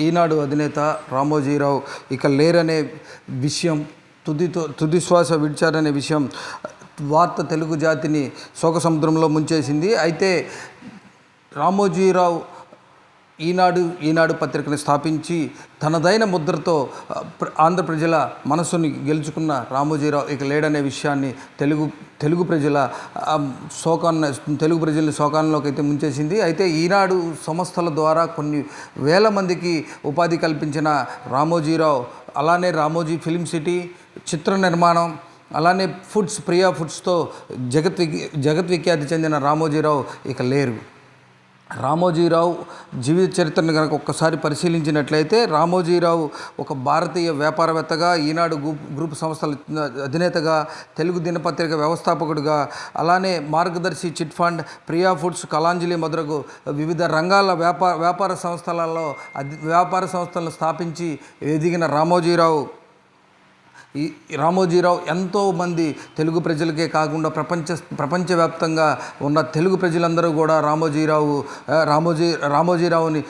ఈనాడు అధినేత రామోజీరావు ఇక లేరనే విషయం తుదితో తుది శ్వాస విడిచారనే విషయం వార్త తెలుగు జాతిని శోక సముద్రంలో ముంచేసింది. అయితే రామోజీరావు ఈనాడు ఈనాడు పత్రికను స్థాపించి తనదైన ముద్రతో ఆంధ్ర ప్రజల మనసుని గెలుచుకున్న రామోజీరావు ఇక లేడనే విషయాన్ని తెలుగు తెలుగు ప్రజల శోకాన్ని తెలుగు ప్రజల శోకాల్లోకి అయితే ముంచేసింది. అయితే ఈనాడు సంస్థల ద్వారా కొన్ని వేల మందికి ఉపాధి కల్పించిన రామోజీరావు అలానే రామోజీ ఫిలిం సిటీ చిత్ర నిర్మాణం అలానే ఫుడ్స్ ప్రియా ఫుడ్స్తో జగత్ విఖ్య- జగత్ విఖ్యాతి చెందిన రామోజీరావు ఇక లేరు. రామోజీరావు జీవిత చరిత్రను కనుక ఒక్కసారి పరిశీలించినట్లయితే రామోజీరావు ఒక భారతీయ వ్యాపారవేత్తగా ఈనాడు గ్రూప్ గ్రూప్ సంస్థల అధినేతగా తెలుగు దినపత్రిక వ్యవస్థాపకుడిగా అలానే Margadarsi chit fund Priya foods Kalanjali మొదలగు వివిధ రంగాల వ్యాపార వ్యాపార సంస్థలలో అధి వ్యాపార సంస్థలను స్థాపించి ఎదిగిన రామోజీరావు ఈ రామోజీరావు ఎంతో మంది తెలుగు ప్రజలకే కాకుండా ప్రపంచ ప్రపంచవ్యాప్తంగా ఉన్న తెలుగు ప్రజలందరూ కూడా రామోజీరావు రామోజీ రామోజీరావుని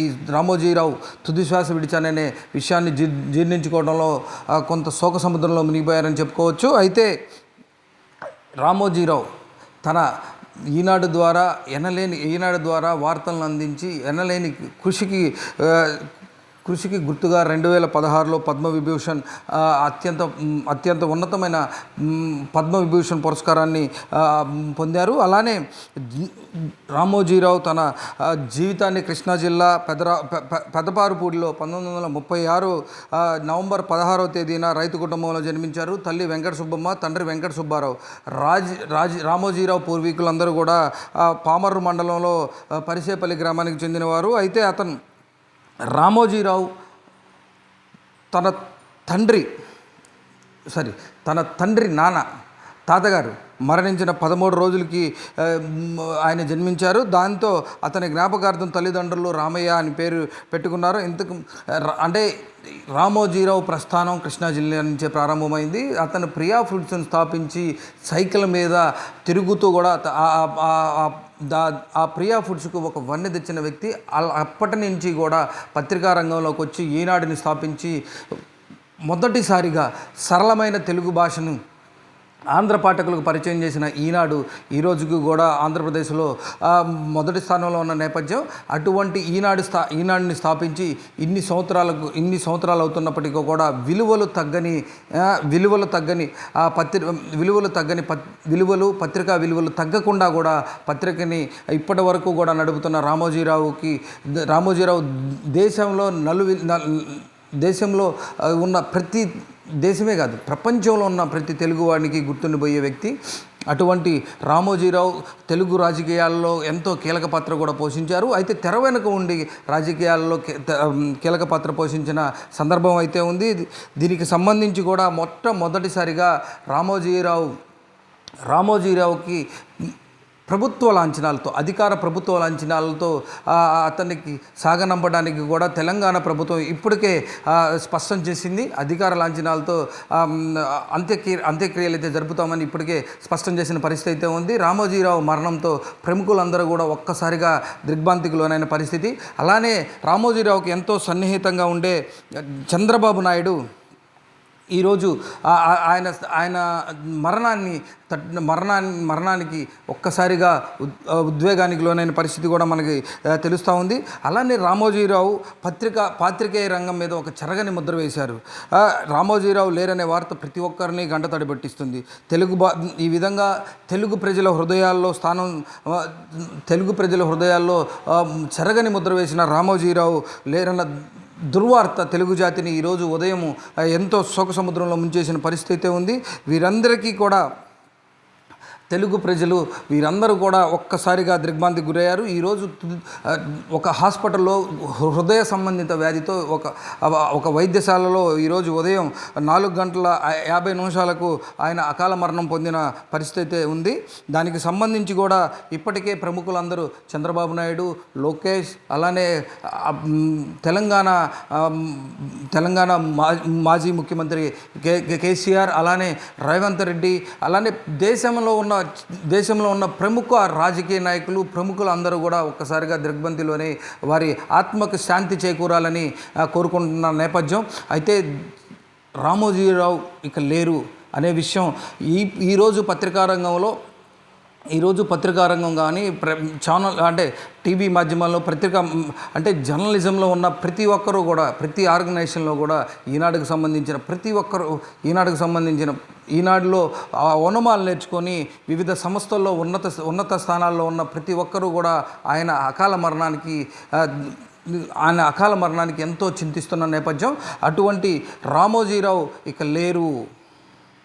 ఈ- రామోజీరావు తుదిశ్వాస విడిచాననే విషయాన్ని జీ జీర్ణించుకోవడంలో కొంత శోక సముద్రంలో మునిగిపోయారని చెప్పుకోవచ్చు. అయితే రామోజీరావు తన ఈనాడు ద్వారా ఎనలేని ఈనాడు ద్వారా వార్తలను అందించి ఎనలేని కృషికి కృషికి గుర్తుగా రెండు వేల పదహారులో పద్మవిభూషణ్ అత్యంత అత్యంత ఉన్నతమైన పద్మవిభూషణ్ పురస్కారాన్ని పొందారు. అలానే రామోజీరావు తన జీవితాన్ని కృష్ణా జిల్లా పెదరా పెదపారుపూడిలో పంతొమ్మిది వందల ముప్పై ఆరు నవంబర్ పదహారవ తేదీన రైతు కుటుంబంలో జన్మించారు. తల్లి వెంకట సుబ్బమ్మ తండ్రి వెంకట సుబ్బారావు. రాజ్ రాజ్ రామోజీరావు పూర్వీకులందరూ కూడా పామర్రు మండలంలో పరిసేపల్లి గ్రామానికి చెందినవారు. అయితే అతను రామోజీరావు తన తండ్రి సారీ తన తండ్రి నాన్న తాతగారు మరణించిన పదమూడు రోజులకి ఆయన జన్మించారు. దాంతో అతని జ్ఞాపకార్థం తల్లిదండ్రులు రామయ్య అని పేరు పెట్టుకున్నారు. ఇంతకు అంటే రామోజీరావు ప్రస్థానం కృష్ణా జిల్లా నుంచే ప్రారంభమైంది. అతను ప్రియా ఫ్రూట్స్ని స్థాపించి సైకిల్ మీద తిరుగుతూ కూడా దా ఆ ప్రియా ఫుడ్స్కు ఒక వన్నె తెచ్చిన వ్యక్తి అప్పటి నుంచి కూడా పత్రికా రంగంలోకి వచ్చి ఈనాడిని స్థాపించి మొదటిసారిగా సరళమైన తెలుగు భాషను ఆంధ్ర పాఠకులకు పరిచయం చేసిన ఈనాడు ఈ రోజుకు కూడా ఆంధ్రప్రదేశ్లో మొదటి స్థానంలో ఉన్న నేపథ్యం అటువంటి ఈనాడు స్థా ఈనాడుని స్థాపించి ఇన్ని సంవత్సరాలకు ఇన్ని సంవత్సరాలు అవుతున్నప్పటికీ కూడా విలువలు తగ్గని విలువలు తగ్గని ఆ పత్రి విలువలు తగ్గని పత్ విలువలు పత్రికా విలువలు తగ్గకుండా కూడా పత్రికని ఇప్పటి వరకు కూడా నడుపుతున్న రామోజీరావుకి రామోజీరావు దేశంలో నలువి నల్- దేశంలో ఉన్న ప్రతి దేశమే కాదు ప్రపంచంలో ఉన్న ప్రతి తెలుగువాడికి గుర్తుండిపోయే వ్యక్తి అటువంటి రామోజీరావు తెలుగు రాజకీయాల్లో ఎంతో కీలక పాత్ర కూడా పోషించారు. అయితే తెర వెనుక ఉండి రాజకీయాల్లో కీలక పాత్ర పోషించిన సందర్భం అయితే ఉంది. దీనికి సంబంధించి కూడా మొట్టమొదటిసారిగా రామోజీరావు రామోజీరావుకి ప్రభుత్వ లాంఛనాలతో అధికార ప్రభుత్వ లాంఛనాలతో అతనికి సాగనంపడానికి కూడా తెలంగాణ ప్రభుత్వం ఇప్పటికే స్పష్టం చేసింది. అధికార లాంఛనాలతో అంత్యక్రియ అంత్యక్రియలు అయితే జరుపుతామని ఇప్పటికే స్పష్టం చేసిన పరిస్థితి అయితే ఉంది. రామోజీరావు మరణంతో ప్రముఖులందరూ కూడా ఒక్కసారిగా దిగ్భాంతికి లోనైన పరిస్థితి. అలానే రామోజీరావుకి ఎంతో సన్నిహితంగా ఉండే చంద్రబాబు నాయుడు ఈరోజు ఆయన ఆయన మరణాన్ని తట్ మరణాన్ని మరణానికి ఒక్కసారిగా ఉద్- ఉద్వేగానికి లోనైన పరిస్థితి కూడా మనకి తెలుస్తూ ఉంది. అలానే రామోజీరావు పత్రిక పాత్రికేయ రంగం మీద ఒక చెరగని ముద్ర వేశారు. రామోజీరావు లేరనే వార్త ప్రతి ఒక్కరిని గంట తడిపెట్టిస్తుంది తెలుగు బా ఈ విధంగా తెలుగు ప్రజల హృదయాల్లో స్థానం తెలుగు ప్రజల హృదయాల్లో చెరగని ముద్ర వేసిన రామోజీరావు లేరన్న దుర్వార్త తెలుగు జాతిని ఈరోజు ఉదయం ఎంతో శోక సముద్రంలో ముంచేసిన పరిస్థితి అయితే ఉంది. వీరందరికీ కూడా తెలుగు ప్రజలు వీరందరూ కూడా ఒక్కసారిగా దిగ్భ్రాంతికి గురయ్యారు. ఈరోజు ఒక హాస్పిటల్లో హృదయ సంబంధిత వ్యాధితో ఒక ఒక వైద్యశాలలో ఈరోజు ఉదయం నాలుగు గంటల యాభై నిమిషాలకు ఆయన అకాల మరణం పొందిన పరిస్థితి అయితే ఉంది. దానికి సంబంధించి కూడా ఇప్పటికే ప్రముఖులందరూ చంద్రబాబు నాయుడు లోకేష్ అలానే తెలంగాణ తెలంగాణ మా మాజీ ముఖ్యమంత్రి కే కే- కేసీఆర్ అలానే రేవంత్ రెడ్డి అలానే దేశంలో ఉన్న దేశంలో ఉన్న ప్రముఖ రాజకీయ నాయకులు ప్రముఖులు అందరూ కూడా ఒక్కసారిగా దిగ్బంతిలోనే వారి ఆత్మకు శాంతి చేకూరాలని కోరుకుంటున్న నేపథ్యం. అయితే రామోజీరావు ఇక లేరు అనే విషయం ఈ ఈరోజు పత్రికా రంగంలో ఈరోజు పత్రికా రంగం కానీ ప్ర ఛానల్ అంటే టీవీ మాధ్యమాల్లో పత్రిక అంటే జర్నలిజంలో ఉన్న ప్రతి ఒక్కరూ కూడా ప్రతి ఆర్గనైజేషన్లో కూడా ఈనాడుకు సంబంధించిన ప్రతి ఒక్కరు ఈనాడుకు సంబంధించిన ఈనాడులో ఆ ఓనమాలు నేర్చుకొని వివిధ సంస్థల్లో ఉన్నత ఉన్నత స్థానాల్లో ఉన్న ప్రతి ఒక్కరూ కూడా ఆయన అకాల మరణానికి ఆయన అకాల మరణానికి ఎంతో చింతిస్తున్న నేపథ్యం. అటువంటి రామోజీరావు ఇక లేరు.